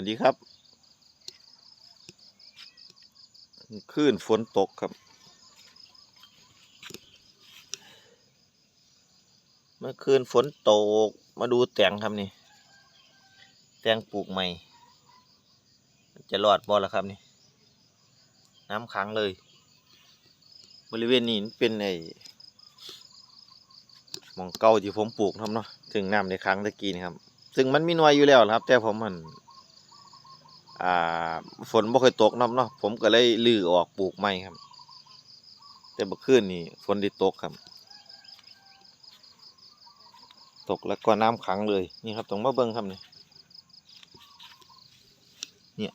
วัสดีครับคลื่นฝนตกครับ เมื่อคืนฝนตก มาดูแตงครับนี่ แตงปลูกใหม่ จะรอดบ่ละครับนี่ น้ำขังเลย บริเวณนี้เป็นไอ้มองเก่าที่ผมปลูกครับเนาะถึงน้ำในครั้งตะกี้นี่ครับ ซึ่งมันมีหน่วยอยู่แล้วล่ะครับ แต่ผมมัน อ่าฝนบ่เคยตกน้ำเนาะผมก็เลยลื้อออกปลูกใหม่ครับ แต่เมื่อคืนนี่ฝนได้ตกครับ ตกแล้วก็น้ำขังเลยนี่ครับตรงมาเบิ้งครับนี่เนี่ย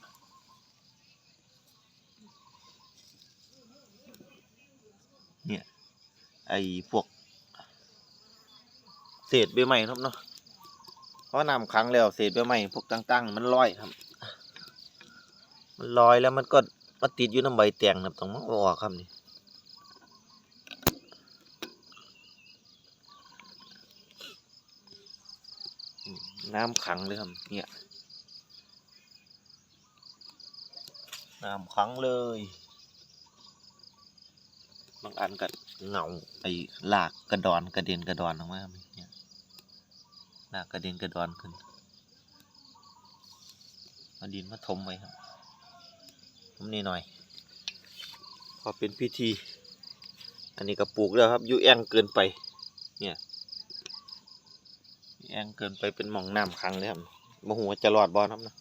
เนี่ยไอ้พวกเศษใบไม้ครับเนาะเพราะน้ำขังแล้วเศษใบไม้พวกตั้งๆ มันลอยครับ มันลอยแล้วมันก็มาติดอยู่น้ำใบแตงครับต้องมาอาออกครับนี่น้ำขังเลยครับเนี่ยน้ำขังเลยบางอันก็เหงาไอ้ลากกระดอนกระเด็นกระดอนออกมาครับเนี่ยลากกระเด็นกระดอนขึ้นมาดินมาถมไว้ครับ นี่หน่อย พอเป็นพิธี อันนี้ก็ปลูกแล้วครับยูแองเกินไป เนี่ยแองเกินไปเป็นหมองน้ำขังเลยครับมหัวจะรอดบอลครับนะ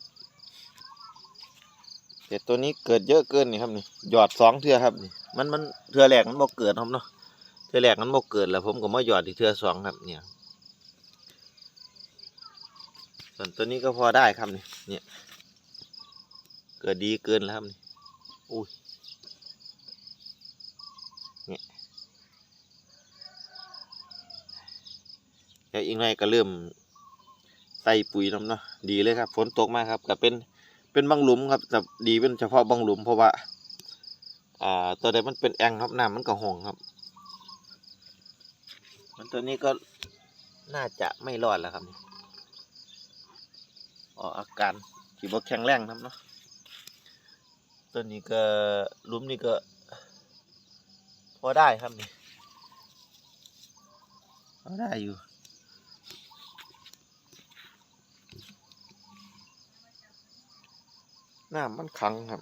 แต่ตัวนี้เกิดเยอะเกินนี่ครับนี่หยอดสองเทือครับนี่มันมันเทือแรกมันบ่เกิดครับเนาะเทือแรกมันบ่เกิดแล้ว ผมก็มาหยอดอีกเทือสองครับ เนี่ย ส่วนตัวนี้ก็พอได้ครับนี่เนี่ยเกิดดีเกินแล้วครับนี่ อุ้ยเนี่ยแล้วอีกหน่อยก็เริ่มใส่ปุ๋ยน้ำเนาะดีเลยครับฝนตกมากครับก็เป็นเป็นบางหลุมครับแต่ดีเป็นเฉพาะบางหลุมเพราะว่าอ่าตัวใดมันเป็นแองครับน้ำมันก็ห่วงครับ มันตัวนี้ก็น่าจะไม่รอดแล้วครับออกอาการที่บ่แข็งแรงครับเนาะ ตัวนี้ก็ลุมนี้ก็ พอได้ครับนี่พอได้อยู่น้ำมันขังครับ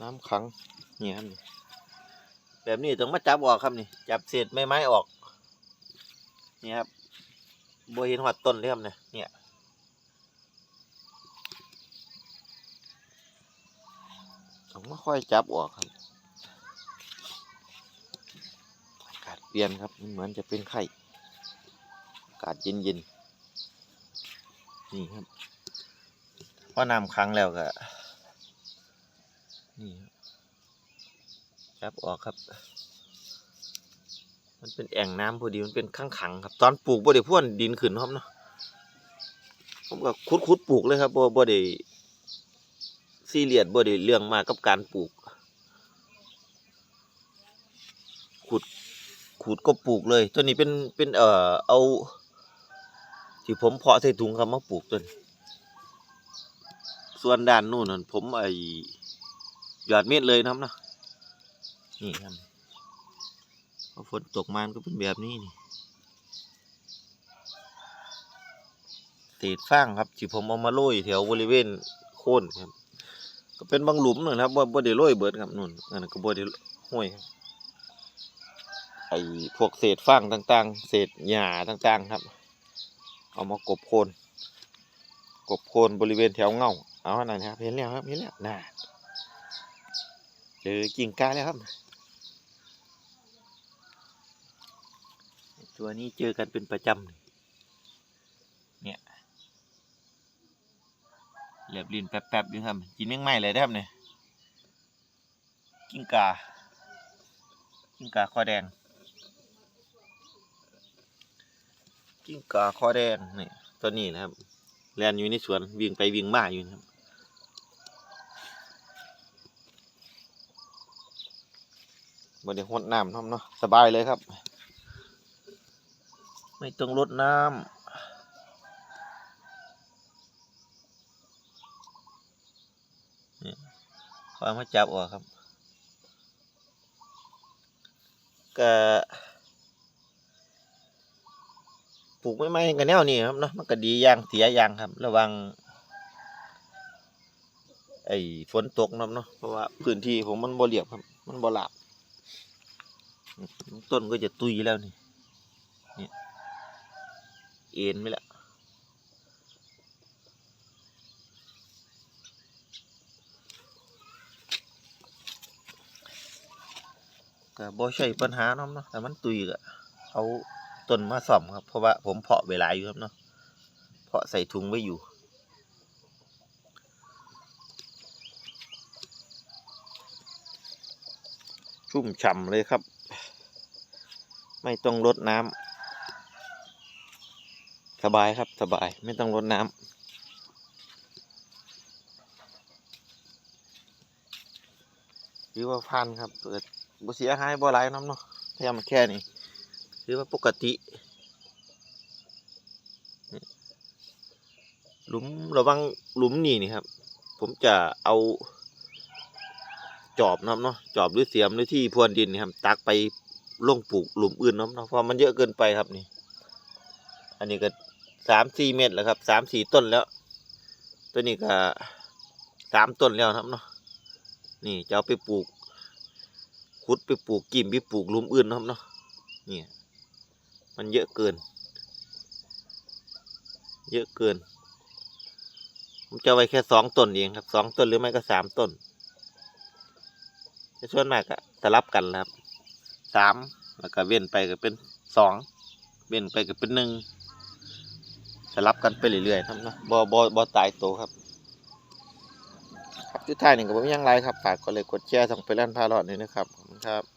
น้ำขังนี่ครับนี่แบบนี้ต้องมาจับออกครับนี่จับเศษไม้ไม้ออก นี่ครับบัวห็นหัดต้นเลยครับเนี่ยเนี่ย ต้องมาค่อยจับออกครับอากาศเปลี่ยนครับมันเหมือนจะเป็นไข้อากาศเย็นๆนี่ครับเพราะน้ำค้างแล้วก็นี่ครับจับออกครับ มันเป็นแอ่งน้ำพอดีมันเป็นข้างขังครับ ตอนปลูกบ่ได้พ่วนดินขึ้นครับเนาะผมก็คุดคุดๆปลูกเลยครับบ่บ่ได้ ซีเรียสบ่ได้เรื่องมากกับการปลูก ขุดขุดก็ปลูกเลย ตัวนี้เป็นเป็นเอ่อเอาที่ผมเพาะใส่ถุงครับมาปลูกต้นส่วนด้านนู่นนั่นผมไอหยอดเม็ดเลยนะครับนะนี่ครับพอฝนตกมามันก็เป็นแบบนี้นี่เศษฟางครับที่ผมเอามาโรยแถวบริเวณโค่นครับ ก็เป็นบางหลุมนะครับบ่บ่ได้โรยเบิดครับนู่นอันนั้นก็บ่ได้ห้อยไอ้พวกเศษฟางต่างๆ เศษหญ้าต่างๆครับ เอามากบโคน กบโคนบริเวณแถวเงาเอาอันนั้นครับเห็นแล้วครับเห็นแล้วน่าเจอกิ่งก้าแล้วครับ ตัวนี้เจอกันเป็นประจำเนี่ย เหลียบลินแป๊บๆอยู่ครับกินเมี่ยงไหมเลยได้ครับเนี่ยกิ้งกากิ้งกาคอแดง กิ้งกาคอแดงนี่ตัวนี้นะครับแลนอยู่ในสวนวิ่งไปวิ่งมาอยู่นะครับบริหดน้ำทำเนาะสบายเลยครับ ไม่ต้องรดน้ำ คอยมาจับออกครับก็ปลูกไม่ไม่กันแนวนี้ครับเนาะมันก็ดีอย่างเสียอย่างครับ ระวัง ไอ้ฝนตกนะเนาะเพราะว่าพื้นที่ผมมันบ่เรียบครับ มันบ่หลาบต้นก็จะตุยแล้วนี่นี่เอ็นไปแล้ว ก็บ่ใช่ปัญหาเนาะเนาะแต่มันตุยก็เอาต้นมาซ่อมครับ เพราะว่าผมเพาะเวลาอยู่ครับเนาะเพาะใส่ถุงไว้อยู่ชุ่มฉ่ำเลยครับ ไม่ต้องรดน้ำสบายครับสบายไม่ต้องรดน้ำถือว่าพันครับเปิด บ่เสียหายบ่หลายน้ำเนาะแค่มาแค่นี้ถือว่าปกติหลุมระวังหลุมนี่นี่ครับ ผมจะเอา จอบนาะเนาะจอบหรือเสียมหรือที่พรวนดินนี่ครับ ตักไปลงปลูกหลุมอื่นนาะเนาะเพราะมันเยอะเกินไปครับนี่ อันนี้ก็สามสี่เมตรแล้วครับสามสี่ต้นแล้ว ตัวนี้ก็สามต้นแล้วครับเนาะนี่จะเอาไปปลูก ขุดไปปลูกกิ่มไปปลูกลุมอื่นนะครับเนาะนี่มันเยอะเกิน เยอะเกิน ผมจะไว้แค่สองต้นเองครับสองต้นหรือไม่ก็สามต้นจะส่วนมากอะสลับกันนะครับสามแล้วก็เว้นไปก็เป็นสองเว้นไปก็เป็นหนึ่งสลับกันไปเรื่อยๆครับเนาะบ่บ่บ่ตายโตครับ ครับทุกท่านนี่ก็บ่มีหยังไรครับฝากกดไลค์กดแชร์ส่งไปเล่นพาเลอดนี่นะครับขอบคุณครับ